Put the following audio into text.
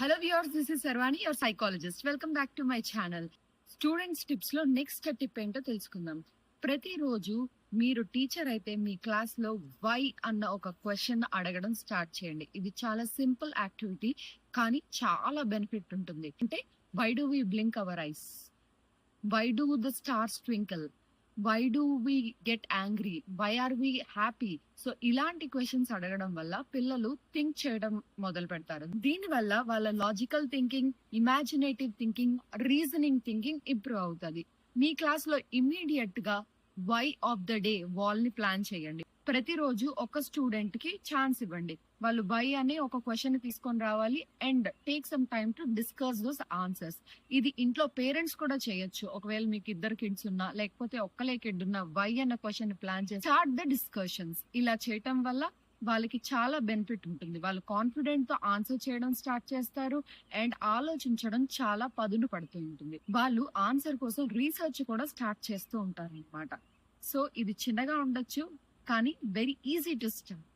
Hello viewers this is Sarvani your psychologist welcome back to my channel students టిప్స్లో next tip ఏంటో తెలుసుకుందాం. ప్రతిరోజు మీరు teacher అయితే మీ క్లాస్లో వై అన్న ఒక క్వశ్చన్ అడగడం స్టార్ట్ చేయండి. ఇది చాలా సింపుల్ యాక్టివిటీ కానీ చాలా బెనిఫిట్ ఉంటుంది. అంటే why do we blink our eyes why do the stars twinkle why do we get angry why are we happy so ఇలాంటి క్వశ్చన్స్ అడగడం వల్ల పిల్లలు థింక్ చేయడం మొదలు పెడతారు. దీని వల్ల వాళ్ళ logical thinking imaginative thinking reasoning thinking improve అవుతుంది. మీ క్లాస్లో ఇమ్మీడియట్గా వై ఆఫ్ ద డే వాల్ని ప్లాన్ చేయండి. ప్రతిరోజు ఒక స్టూడెంట్కి ఛాన్స్ ఇవ్వండి. వాళ్ళు బై అనే ఒక క్వశ్చన్ తీసుకొని రావాలి and take some time to discuss those answers ఇది ఇంట్లో పేరెంట్స్ కూడా చేయొచ్చు. ఒకవేళ మీకు ఇద్దరు కిడ్స్ ఉన్నా లేకపోతే ఒక్కలే కిడ్ ఉన్నా వై అన్న క్వశ్చన్ ప్లాన్ చేసి స్టార్ట్ ద డిస్కషన్స్ ఇలా చేయటం వల్ల వాళ్ళకి చాలా బెనిఫిట్ ఉంటుంది. వాళ్ళు కాన్ఫిడెంట్తో ఆన్సర్ చేయడం స్టార్ట్ చేస్తారు అండ్ ఆలోచించడం చాలా పదును పడుతూ ఉంటుంది. వాళ్ళు ఆన్సర్ కోసం రీసెర్చ్ కూడా స్టార్ట్ చేస్తూ ఉంటారు అనమాట సో ఇది చిన్నగా ఉండొచ్చు. కానీ వెరీ ఈజీ టు స్టార్ట్